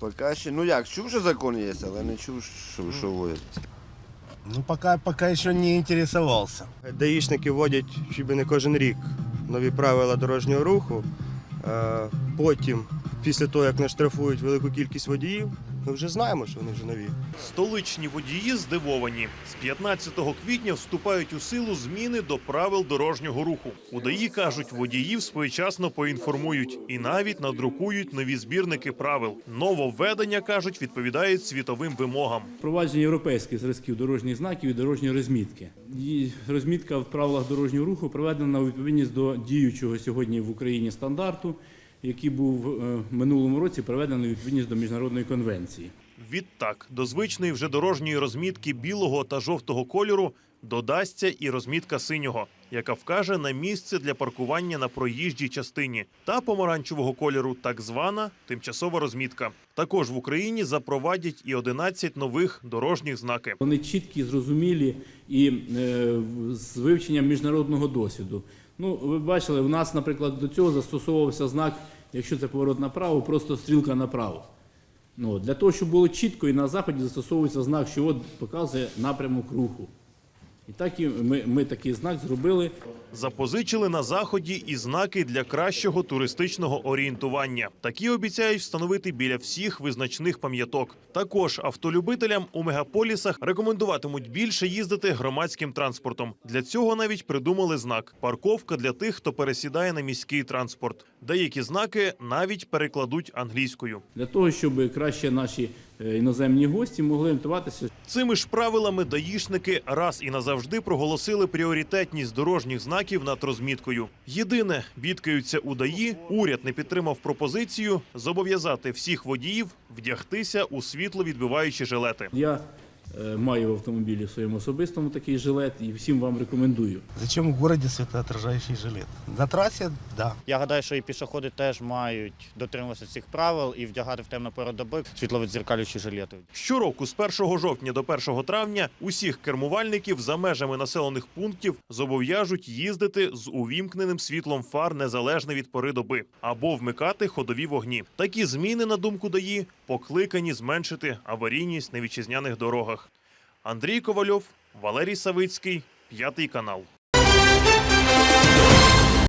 Поки ще, ну як, чув, що закон є, але не чув, що, що вводять. Ну, поки, поки еще не інтересувався. Даїшники вводять чи не кожен рік нові правила дорожнього руху. Е, Потім, після того, як наштрафують велику кількість водіїв, ми вже знаємо, що вони вже нові. Столичні водії здивовані. З 15 квітня вступають у силу зміни до правил дорожнього руху. Удаї кажуть, водіїв своєчасно поінформують і навіть надрукують нові збірники правил. Нововведення кажуть, відповідають світовим вимогам. Впровадження європейських зразків дорожніх знаків і дорожньої розмітки. І розмітка в правилах дорожнього руху проведена у відповідність до діючого сьогодні в Україні стандарту, який був е, минулому році проведений у відповідність до міжнародної конвенції. Відтак, до звичної вже дорожньої розмітки білого та жовтого кольору додасться і розмітка синього, яка вкаже на місце для паркування на проїжджій частині, та помаранчевого кольору, так звана тимчасова розмітка. Також в Україні запровадять і 11 нових дорожніх знаків. Вони чіткі, зрозумілі і е, з вивченням міжнародного досвіду. Ну, ви бачили, у нас, наприклад, до цього застосовувався знак, якщо це поворот направо, просто стрілка направо. Ну, для того, щоб було чітко, і на заході застосовується знак, що от показує напрямок руху. І так і ми, ми такий знак зробили. Запозичили на заході і знаки для кращого туристичного орієнтування. Такі обіцяють встановити біля всіх визначних пам'яток. Також автолюбителям у мегаполісах рекомендуватимуть більше їздити громадським транспортом. Для цього навіть придумали знак парковка для тих, хто пересідає на міський транспорт. Деякі знаки навіть перекладуть англійською. Для того, щоб краще наші е, іноземні гості могли орієнтуватися, Цими ж правилами даїшники раз і назавжди проголосили пріоритетність дорожніх знаків над розміткою. Єдине, бідкаються удаї, уряд не підтримав пропозицію зобов'язати всіх водіїв вдягтися у світловідбиваючі жилети. Я маю в автомобілі в своєму особистому такий жилет і всім вам рекомендую. Зачем в городе светоотражающий жилет? На трассе – да. Я гадаю, що і пішоходи теж мають дотримуватися цих правил і вдягати в темну пору доби світловідзеркалюючі жилети. Щороку з 1 жовтня до 1 травня усіх кермувальників за межами населених пунктів зобов'яжуть їздити з увімкненим світлом фар незалежно від пори доби або вмикати ходові вогні. Такі зміни, на думку ДАІ, покликані зменшити аварійність на вітчизняних дорогах. Андрій Ковальов, Валерій Савицький, п'ятий канал.